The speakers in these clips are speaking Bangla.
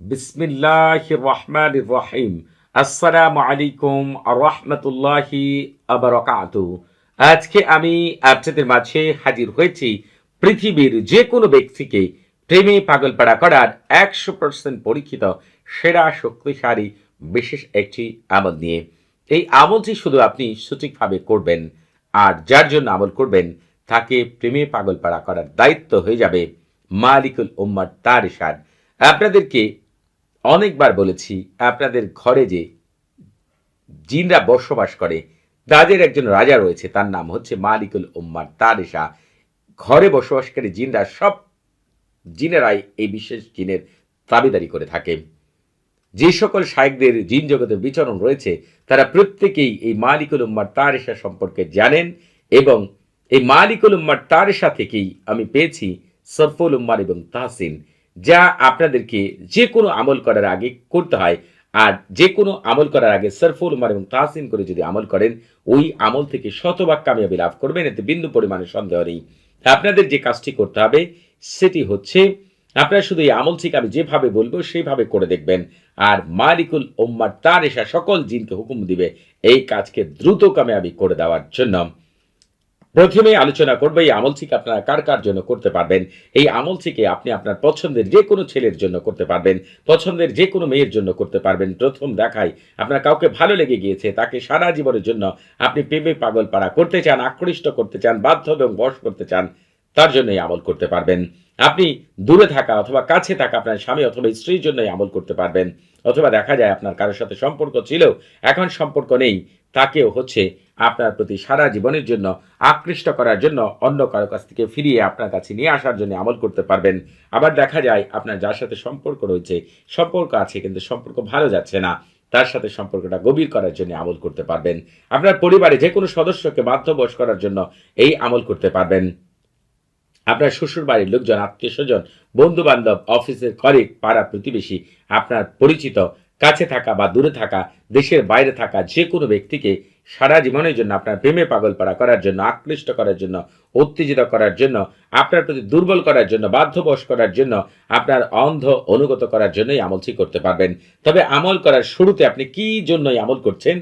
বিসমিল্লাহ রহমান রহিম আসসালামু আলাইকুম রহমতুল্লাহি আবরকাতু। আজকে আমি আপনাদের মাঝে হাজির হয়েছি পৃথিবীর যে কোনো ব্যক্তিকে প্রেমে পাগলপাড়া করার একশো পার্সেন্ট পরীক্ষিত, সেরা, শক্তিশালী, বিশেষ একটি আমল নিয়ে। এই আমলটি শুধু আপনি সঠিকভাবে করবেন, আর যার জন্য আমল করবেন, তাকে প্রেমে পাগলপাড়া করার দায়িত্ব হয়ে যাবে মালিকুল উম্মার তার ইশাদ আপনাদেরকে অনেকবার বলেছি আপনাদের ঘরে যে জিনরা বসবাস করে, তাদের একজন রাজা রয়েছে, তার নাম হচ্ছে মালিকুল উম্মার তারেশা। ঘরে বসবাসকারী জিনরা সব জিনেরাই এই বিশেষ জিনের দাবিদারি করে থাকে। যে সকল শায়কদের জিন জগতের বিচরণ রয়েছে, তারা প্রত্যেকেই এই মালিকুল উম্মার তারেশা সম্পর্কে জানেন এবং এই মালিকুল উম্মার তারেশা থেকেই আমি পেয়েছি সরফুল উম্মার এবং তাহসিন। যা আপনাদেরকে যে কোনো আমল করার আগে করতে হয়। আর যে কোনো আমল করার আগে সরফুল উমার এবং তাহসিন করে যদি আমল করেন, ওই আমল থেকে শতভাগ কামিয়াবি লাভ করবেন, এতে বিন্দু পরিমাণে সন্দেহ নেই। আপনাদের যে কাজটি করতে হবে, সেটি হচ্ছে আপনারা শুধু এই আমল থেকে আমি যেভাবে বলব সেইভাবে করে দেখবেন। আর মালিকুল ওম্মার তার এসা সকল জিনকে হুকুম দিবে, এই কাজকে দ্রুত কামিয়াবি করে দেওয়ার জন্য। প্রথমে আলোচনা করব এই আমল থেকে আপনারা কার কার জন্য করতে পারবেন? এই আমল থেকে আপনি আপনার পছন্দের যে কোনো ছেলের জন্য করতে পারবেন, পছন্দের যে কোনো মেয়ের জন্য করতে পারবেন। প্রথম দেখায় আপনার কাউকে ভালো লেগে গিয়েছে, তাকে সারা জীবনের জন্য আপনি প্রেমে পাগল পাড়া করতে চান, আকৃষ্ট করতে চান, বাধ্য এবং বশ করতে চান, তার জন্য এই আমল করতে পারবেন। আপনি দূরে থাকা অথবা কাছে থাকা আপনার স্বামী অথবা স্ত্রীর জন্য এই আমল করতে পারবেন। অথবা দেখা যায় আপনার কারোর সাথে সম্পর্ক ছিল, এখন সম্পর্ক নেই তাকেও হচ্ছে আপনার প্রতি সারা জীবনের জন্য আকৃষ্ট করার জন্য অন্য কারও কাছ থেকে ফিরিয়ে আপনার কাছে নিয়ে আসার জন্য আমল করতে পারবেন। আবার দেখা যায় আপনার যার সাথে সম্পর্ক রয়েছে, সম্পর্ক আছে কিন্তু সম্পর্ক ভালো যাচ্ছে না, তার সাথে সম্পর্কটা গভীর করার জন্য আমল করতে পারবেন। আপনার পরিবারে যে কোনো সদস্যকে বাধ্যবশ করার জন্য এই আমল করতে পারবেন। আপনার শ্বশুর বাড়ির লোকজন, আত্মীয় স্বজন বন্ধু বান্ধব অফিসের কলিগ পাড়া প্রতিবেশী, আপনার পরিচিত কাছে থাকা বা দূরে থাকা, দেশের বাইরে থাকা যে কোনো ব্যক্তিকে সারা জীবনের জন্য আপনার প্রেমে পাগল পাড়া করার জন্য, আকৃষ্ট করার জন্য, উত্তেজিত করার জন্য, আপনার প্রতি দুর্বল করার জন্য, বাধ্যবশ করার জন্য আপনার অন্ধ অনুগত করার জন্যই আমলটি করতে পারবেন। তবে আমল করার শুরুতে আপনি কি জন্যই আমল করছেন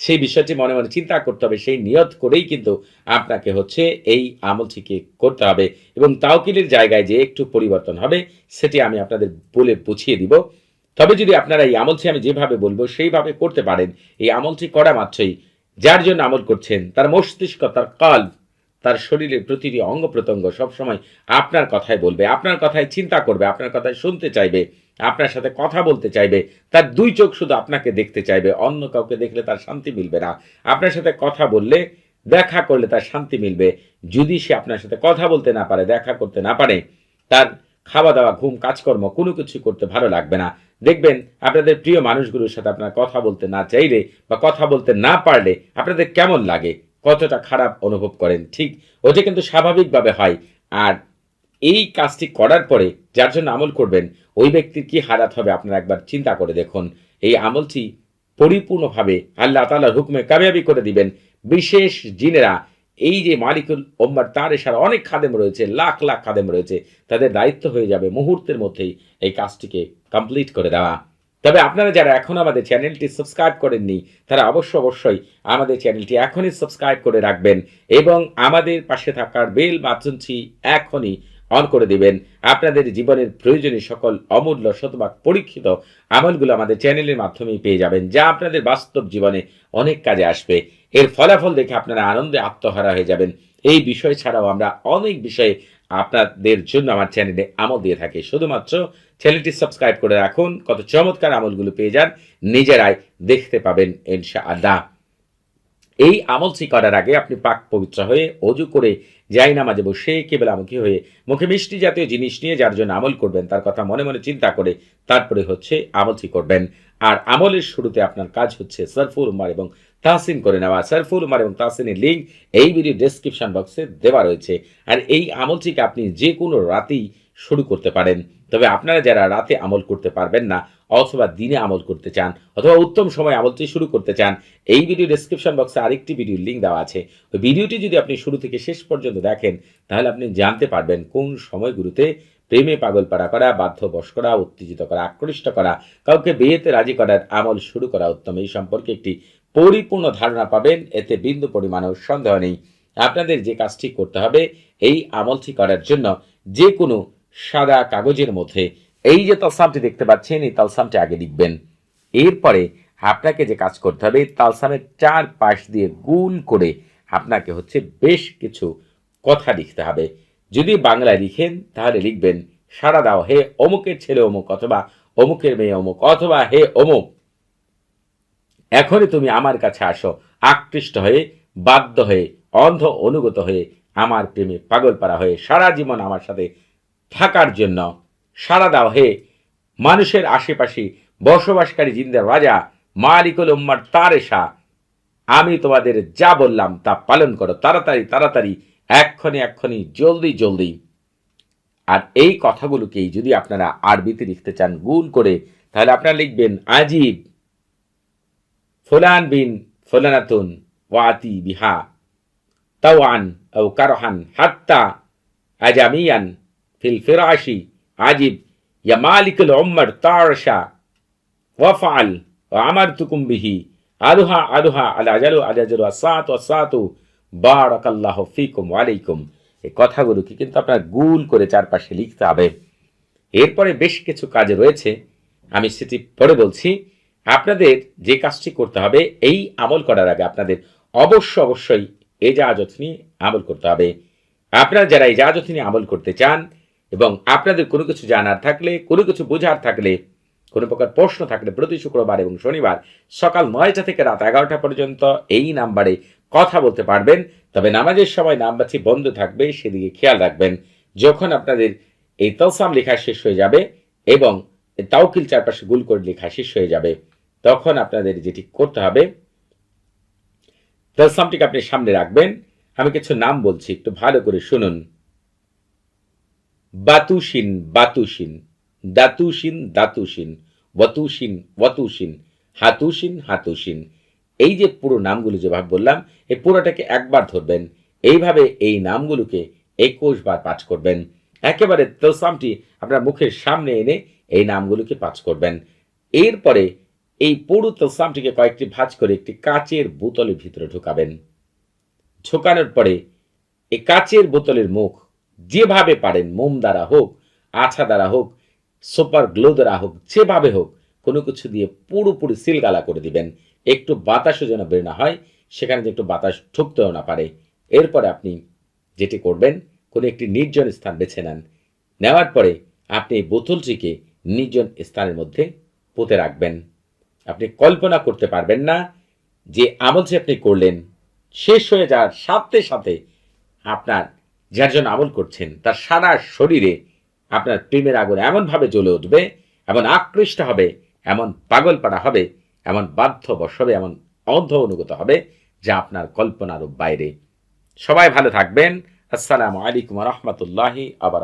সেই বিষয়টি মনে মনে চিন্তা করতে হবে, সেই নিয়ত করেই কিন্তু আপনাকে হচ্ছে এই আমলটিকে করতে হবে এবং তাওকিলের জায়গায় যে একটু পরিবর্তন হবে, সেটি আমি আপনাদের বলে বুঝিয়ে দিব। তবে যদি আপনারা এই আমলটি আমি যেভাবে বলব, সেইভাবে করতে পারেন। এই আমলটি করা মাত্রই। যার জন্য আমল করছেন, তার মস্তিষ্ক, তার কাল তার শরীরের প্রতিটি অঙ্গ প্রত্যঙ্গ সবসময় আপনার কথাই বলবে। আপনার কথায় চিন্তা করবে, আপনার কথায় শুনতে চাইবে, আপনার সাথে কথা বলতে চাইবে, তার দুই চোখ শুধু আপনাকে দেখতে চাইবে, অন্য কাউকে দেখলে তার শান্তি মিলবে না। আপনার সাথে কথা বললে দেখা করলে তার শান্তি মিলবে। যদি সে আপনার সাথে কথা বলতে না পারে, দেখা করতে না পারে, তার খাওয়া দাওয়া, ঘুম, কাজকর্ম, কোনো কিছু করতে ভালো লাগবে না। দেখবেন আপনাদের প্রিয় মানুষগুলোর সাথে আপনার কথা বলতে না চাইলে বা কথা বলতে না পারলে আপনাদের কেমন লাগে? কতটা খারাপ অনুভব করেন? ঠিক, ওটা কিন্তু স্বাভাবিকভাবে হয়। আর এই কাজটি করার পরে যার জন্য আমল করবেন, ওই ব্যক্তির কি হারাত হবে আপনারা একবার চিন্তা করে দেখুন। এই আমলটি পরিপূর্ণভাবে আল্লাহ তালার হুকুমে কামিয়াবি করে দিবেন। বিশেষ জিনেরা এই যে মালিকুল ওম্মার তার এসার অনেক খাদেম রয়েছে, লাখ লাখ খাদেম রয়েছে, তাদের দায়িত্ব হয়ে যাবে মুহূর্তের মধ্যেই এই কাজটিকে কমপ্লিট করে দেওয়া। তবে আপনারা যারা এখন আমাদের চ্যানেলটি সাবস্ক্রাইব করেননি, তারা অবশ্য অবশ্যই আমাদের চ্যানেলটি এখনই সাবস্ক্রাইব করে রাখবেন এবং আমাদের পাশে থাকার বেল বাচনছি এখনই অন করে দিবেন। আপনাদের জীবনের প্রয়োজনীয় সকল অমূল্য শতভাগ পরীক্ষিত আমলগুলো আমাদের চ্যানেলের মাধ্যমেই পেয়ে যাবেন, যা আপনাদের বাস্তব জীবনে অনেক কাজে আসবে। এর ফলাফল দেখে আপনারা আনন্দে আত্মহারা হয়ে যাবেন। এই বিষয় ছাড়াও আমরা অনেক বিষয়ে আপনাদের জন্য আমার চ্যানেলে আমল দিয়ে থাকি। শুধুমাত্র চ্যানেলটি সাবস্ক্রাইব করে রাখুন, কত চমৎকার আমলগুলো পেয়ে যান, নিজেরাই দেখতে পাবেন ইনশা আল্লাহ এই আমলটি করার আগে আপনি পাক পবিত্র হয়ে অজু করে যাই নামাজে বসে, কেবলামুখী হয়ে মুখে মিষ্টি জাতীয় জিনিস নিয়ে যার জন্য আমল করবেন, তার কথা মনে মনে চিন্তা করে তারপরে হচ্ছে আমলটি করবেন। আর আমলের শুরুতে আপনার কাজ হচ্ছে সরফুল উমার এবং তাহসিন করে নেওয়া। সরফুল উমার এবং তাহসিনের লিঙ্ক এই ভিডিও ডেসক্রিপশন বক্সে দেওয়া রয়েছে। আর এই আমলটিকে আপনি যে কোনো রাতেই শুরু করতে পারেন। তবে আপনারা যারা রাতে আমল করতে পারবেন না অথবা দিনে আমল করতে চান অথবা উত্তম সময় আমলটি শুরু করতে চান, এই ভিডিও ডেসক্রিপশন বক্সে আরেকটি ভিডিওর লিঙ্ক দেওয়া আছে। ওই ভিডিওটি যদি আপনি শুরু থেকে শেষ পর্যন্ত দেখেন, তাহলে আপনি জানতে পারবেন কোন সময়গুলোতে প্রেমে পাগল পাড়া করা বাধ্য বশ করা, উত্তেজিত করা, আকৃষ্ট করা, কাউকে বিয়েতে রাজি করার আমল শুরু করা উত্তম। এই সম্পর্কে একটি পরিপূর্ণ ধারণা পাবেন, এতে বিন্দু পরিমাণেও সন্দেহ নেই। আপনাদের যে কাজটি করতে হবে, এই আমলটি করার জন্য যে কোনো সাদা কাগজের মধ্যে এই যে তালসামটি দেখতে পাচ্ছেন, এই তালসামটি আগে লিখবেন। এরপরে আপনাকে যে কাজ করতে হবে তালসামের চার পাশ দিয়ে গুল করে আপনাকে হচ্ছে বেশ কিছু কথা লিখতে হবে। যদি বাংলায় লিখেন, তাহলে লিখবেন সারা দাও হে অমুকের ছেলে অমুক অথবা অমুকের মেয়ে অমুক অথবা হে অমুক। এখনই তুমি আমার কাছে আসো, আকৃষ্ট হয়ে, বাধ্য হয়ে, অন্ধ অনুগত হয়ে, আমার প্রেমে পাগল পারা হয়ে, সারা জীবন আমার সাথে থাকার জন্য। সারা দাও, হে মানুষের আশেপাশে বসবাসকারী জিন্দার রাজা মালিকুল উম্মার তারেশা আমি তোমাদের যা বললাম তা পালন করো, তাড়াতাড়ি তাড়াতাড়ি, এক্ষণে এক্ষণে, জলদি জলদি। আর এই কথাগুলোকেই যদি আপনারা আরবিতে লিখতে চান গুল করে, তাহলে আপনারা লিখবেন, আজিব ফুলান বিন ফুলানাতুন ওয়াতি বিহা তাওয়ান ও কারহান হাত্তা আজামিয়ান ফিল ফিরাশি আজিব ইয়া মালিকুল অম্মর তারশা ওয়াফাল আমার তুকুম বিহি আলুহা আলুহা আলা আজালু আল আজালু আসাত আসাত বারাকাল্লাহ ফিকুম আলাইকুম এই কথাগুলোকে কিন্তু আপনার গুল করে চারপাশে লিখতে হবে। এরপরে বেশ কিছু কাজ রয়েছে। আমি সেটি পরে বলছি। আপনাদের যে কাজটি করতে হবে, এই আমল করার আগে আপনাদের অবশ্য অবশ্যই এজাজত নিয়ে আমল করতে হবে। আপনারা যারা এজাজত নিয়ে আমল করতে চান এবং আপনাদের কোনো কিছু জানার থাকলে, কোনো কিছু বোঝার থাকলে, কোনো প্রকার প্রশ্ন থাকলে প্রতি শুক্রবার এবং শনিবার সকাল নয়টা থেকে রাত এগারোটা পর্যন্ত এই নাম্বারে কথা বলতে পারবেন। তবে নামাজের সময় নাম্বারটি বন্ধ থাকবে, সেদিকে খেয়াল রাখবেন। যখন আপনাদের এই তলসাম লেখা শেষ হয়ে যাবে এবং তাওকিল চারপাশে গুল করে লেখা শেষ হয়ে যাবে, তখন আপনাদের যেটি করতে হবে তলসামটিকে আপনি সামনে রাখবেন। আমি কিছু নাম বলছি, একটু ভালো করে শুনুন। বাতুসিন বাতুসিন, দাতুসিন দাতুসিন, ওয়াতুসিন ওয়াতুসিন, হাতুসিন হাতুসিন। এই যে পুরো নামগুলো যেভাবে বললাম, এই পুরোটাকে একবার ধরবেন। এইভাবে এই নামগুলোকে একুশ বার পাঠ করবেন। একেবারে তলসামটি আপনার মুখের সামনে এনে এই নামগুলোকে পাঠ করবেন। এরপরে এই পুরো তলসামটিকে কয়েকটি ভাঁজ করে একটি কাচের বোতলের ভিতরে ঢুকাবেন। ঢোকানোর পরে এই কাচের বোতলের মুখ যেভাবে পারেন, মোম দ্বারা হোক, আছা দ্বারা হোক, সুপার গ্লো দ্বারা হোক, যেভাবে হোক, কোনো কিছু দিয়ে পুরোপুরি সিলগালা করে দিবেন। একটু বাতাসও যেন বের না হয়, সেখানে যে একটু বাতাস ঢুকতেও না পারে। এরপরে আপনি যেটি করবেন, কোনো একটি নির্জন স্থান বেছে নেন। নেওয়ার পরে আপনি এই বোতলটিকে নির্জন স্থানের মধ্যে পুঁতে রাখবেন। আপনি কল্পনা করতে পারবেন না যে আমল যে আপনি করলেন। শেষ হয়ে যাওয়ার সাথে সাথে আপনার যার জন্য আমল করছেন, তার সারা শরীরে আপনার প্রেমের আগুন এমনভাবে জ্বলে উঠবে, এমন আকৃষ্ট হবে, এমন পাগল পাড়া হবে, এমন বাধ্য হবে এমন অন্ধ অনুগত হবে, যা আপনার কল্পনারও বাইরে। সবাই ভালো থাকবেন। আসসালামু আলাইকুম রহমতুল্লাহি আবার